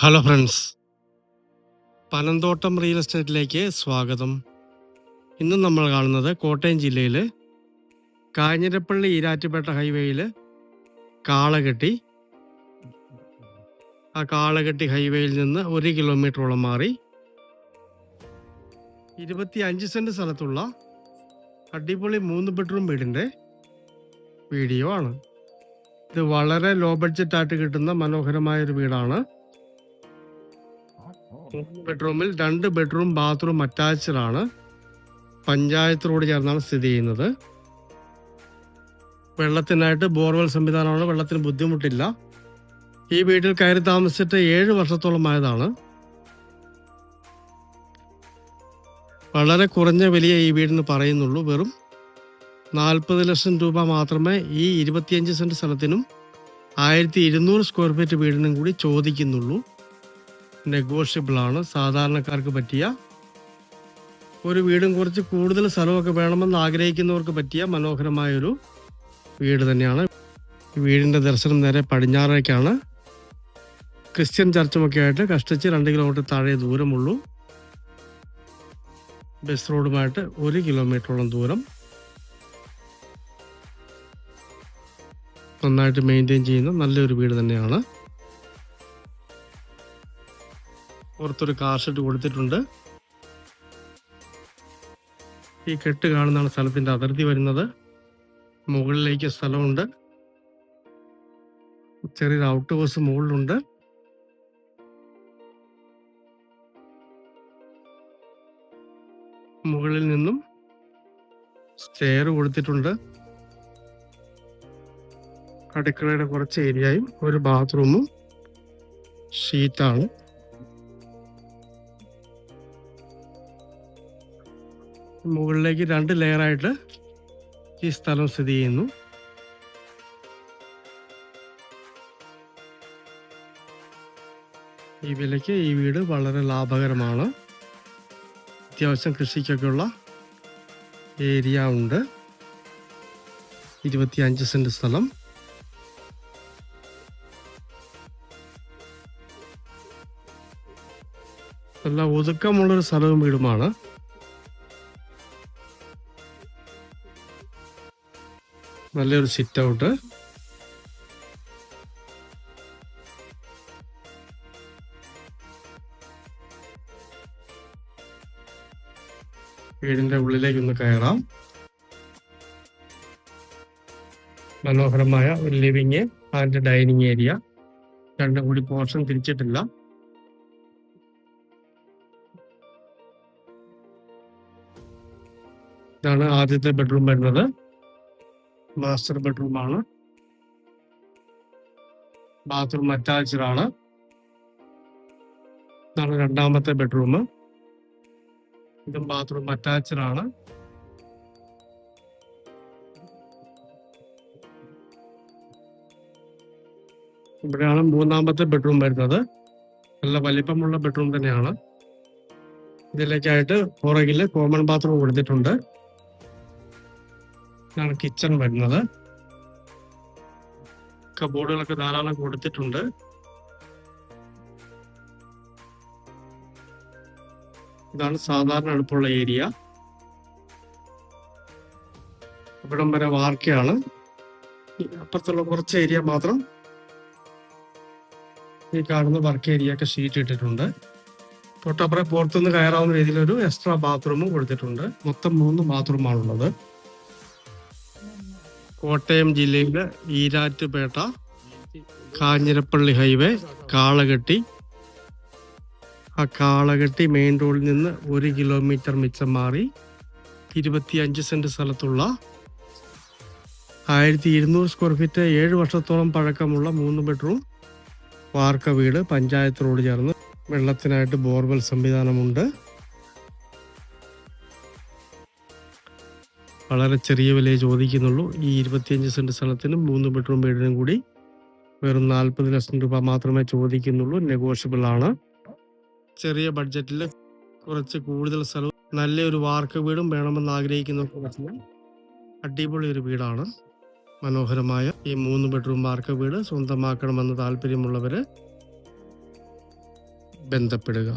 Hello friends. Panamthottam real എസ്റ്റേറ്റിലേക്ക് സ്വാഗതം. ഇന്ന് നമ്മൾ കാണുന്നത് കോട്ടയം ജില്ലയിൽ കാഞ്ഞിരപ്പള്ളി ഈരാറ്റുപേട്ട ഹൈവേയിൽ കാളകെട്ടി. ആ കാളകെട്ടി ഹൈവേയിൽ നിന്ന് ഒരു കിലോമീറ്ററോളം മാറി ഇരുപത്തി അഞ്ച് സെന്റ് സ്ഥലത്തുള്ള അടിപൊളി മൂന്ന് ബെഡ്റൂം വീടിന്റെ വീഡിയോ ആണ്. ഇത് വളരെ ലോ ബഡ്ജറ്റായിട്ട് കിട്ടുന്ന മനോഹരമായ ഒരു വീടാണ്. ബെഡ്റൂമിൽ രണ്ട് ബെഡ്റൂം ബാത്റൂം അറ്റാച്ച്ഡ് ആണ്. റോഡ് ചേർന്നാണ് സ്ഥിതി ചെയ്യുന്നത്. വെള്ളത്തിനായിട്ട് ബോർവെൽ സംവിധാനമാണ്. വെള്ളത്തിന് ബുദ്ധിമുട്ടില്ല. ഈ വീട്ടിൽ കയറി താമസിച്ചിട്ട് ഏഴ് വർഷത്തോളമായതാണ് വളരെ കുറഞ്ഞ വിലയെ ഈ വീടിന് പറയുന്നുള്ളൂ. വെറും നാൽപ്പത് ലക്ഷം രൂപ മാത്രമേ ഈ ഇരുപത്തിയഞ്ച് സെന്റ് സ്ഥലത്തിനും ആയിരത്തി ഇരുന്നൂറ് സ്ക്വയർ ഫീറ്റ് വീടിനും കൂടി ചോദിക്കുന്നുള്ളൂ. നെഗോഷ്യബിൾ ആണ്. സാധാരണക്കാർക്ക് പറ്റിയ ഒരു വീടും കുറച്ച് കൂടുതൽ സ്ഥലമൊക്കെ വേണമെന്ന് ആഗ്രഹിക്കുന്നവർക്ക് പറ്റിയ മനോഹരമായൊരു വീട് തന്നെയാണ്. വീടിന്റെ ദർശനം നേരെ പടിഞ്ഞാറേക്കാണ്. ക്രിസ്ത്യൻ ചർച്ചുമൊക്കെ ആയിട്ട് കഷ്ടിച്ച് രണ്ട് കിലോമീറ്റർ താഴെ ദൂരമുള്ളൂ. ബസ് റോഡുമായിട്ട് ഒരു കിലോമീറ്ററോളം ദൂരം. നന്നായിട്ട് മെയിന്റെയിൻ ചെയ്യുന്ന നല്ലൊരു വീട് തന്നെയാണ്. പുറത്തൊരു കാർ ഷെഡ് കൊടുത്തിട്ടുണ്ട്. ഈ കെട്ട് കാണുന്നതാണ് സ്ഥലത്തിന്റെ അതിർത്തി വരുന്നത്. മുകളിലേക്ക് സ്ഥലമുണ്ട്. ചെറിയൊരു ഔട്ട് ഹൗസ് മുകളിലുണ്ട്. മുകളിൽ നിന്നും സ്റ്റെയർ കൊടുത്തിട്ടുണ്ട്. അടുക്കളയുടെ കുറച്ച് ഏരിയയും ഒരു ബാത്റൂമും ഷീറ്റാണ് മുകളിലേക്ക് രണ്ട് ലെയറായിട്ട് ഈ സ്ഥലം സ്ഥിതി ചെയ്യുന്നു. ഈ വിലയ്ക്ക് ഈ വീട് വളരെ ലാഭകരമാണ്. അത്യാവശ്യം കൃഷിക്കൊക്കെയുള്ള ഏരിയ ഉണ്ട്. ഇരുപത്തി അഞ്ച് സെന്റ് സ്ഥലം. നല്ല ഒതുക്കമുള്ളൊരു സ്ഥലവും വീടുമാണ്. നല്ലൊരു സിറ്റ് ഔട്ട് വീടിന്റെ ഉള്ളിലേക്ക് ഒന്ന് കയറാം. മനോഹരമായ ഒരു ലിവിങ് ആൻഡ് ഡൈനിങ് ഏരിയ രണ്ടും കൂടി പോർഷൻ തിരിച്ചിട്ടില്ല. ഇതാണ് ആദ്യത്തെ ബെഡ്റൂം വരുന്നത്. മാസ്റ്റർ ബെഡ്റൂം ആണ്. ബാത്റൂം അറ്റാച്ച്ഡ് ആണ്. ഇതാണ് രണ്ടാമത്തെ ബെഡ്റൂം ഇതും ബാത്റൂം അറ്റാച്ച്ഡ് ആണ്. ഇവിടെയാണ് മൂന്നാമത്തെ ബെഡ്റൂം വരുന്നത്. നല്ല വലിപ്പമുള്ള ബെഡ്റൂം തന്നെയാണ്. ഇതിലേക്കായിട്ട് പുറകിൽ കോമൺ ബാത്റൂം കൊടുത്തിട്ടുണ്ട്. ഇതാണ് കിച്ചൺ വരുന്നത്. കബോർഡുകളൊക്കെ ധാരാളം കൊടുത്തിട്ടുണ്ട്. ഇതാണ് സാധാരണ അടുപ്പുള്ള ഏരിയ ഇവിടം വരെ വാർക്കയാണ്. അപ്പുറത്തുള്ള കുറച്ച് ഏരിയ മാത്രം ഈ കാണുന്ന വർക്ക് ഏരിയ ഒക്കെ ഷീറ്റ് ഇട്ടിട്ടുണ്ട്. തൊട്ടപ്പുറം പുറത്തുനിന്ന് കയറാവുന്ന രീതിയിൽ ഒരു എക്സ്ട്രാ ബാത്റൂമും കൊടുത്തിട്ടുണ്ട്. മൊത്തം മൂന്ന് ബാത്റൂമാണുള്ളത് കോട്ടയം ജില്ലയിലെ ഈരാറ്റുപേട്ട കാഞ്ഞിരപ്പള്ളി ഹൈവേ കാളകെട്ടി. ആ കാളകെട്ടി മെയിൻ റോഡിൽ നിന്ന് ഒരു കിലോമീറ്റർ മിച്ചം മാറി ഇരുപത്തിയഞ്ച് സെന്റ് സ്ഥലത്തുള്ള ആയിരത്തി ഇരുന്നൂറ് സ്ക്വയർ ഫീറ്റ് ഏഴ് വർഷത്തോളം പഴക്കമുള്ള മൂന്ന് ബെഡ്റൂം വാർക്ക വീട് പഞ്ചായത്ത് റോഡ് ചേർന്ന് വെള്ളത്തിനായിട്ട് ബോർവെൽ സംവിധാനമുണ്ട്. വളരെ ചെറിയ വിലയെ ചോദിക്കുന്നുള്ളൂ. ഈ ഇരുപത്തിയഞ്ച് സെന്റ് സ്ഥലത്തിനും മൂന്ന് ബെഡ്റൂം വീടിനും കൂടി വെറും നാൽപ്പത് ലക്ഷം രൂപ മാത്രമേ ചോദിക്കുന്നുള്ളൂ. നെഗോഷ്യബിൾ ആണ്. ചെറിയ ബഡ്ജറ്റിൽ കുറച്ച് കൂടുതൽ സ്ഥലവും നല്ലൊരു വാർക്ക വീടും വേണമെന്ന് ആഗ്രഹിക്കുന്നവർക്ക് പറ്റിയ അടിപൊളി ഒരു വീടാണ്. മനോഹരമായ ഈ മൂന്ന് ബെഡ്റൂം വാർക്ക വീട് സ്വന്തമാക്കണമെന്ന് താല്പര്യമുള്ളവർ ബന്ധപ്പെടുക.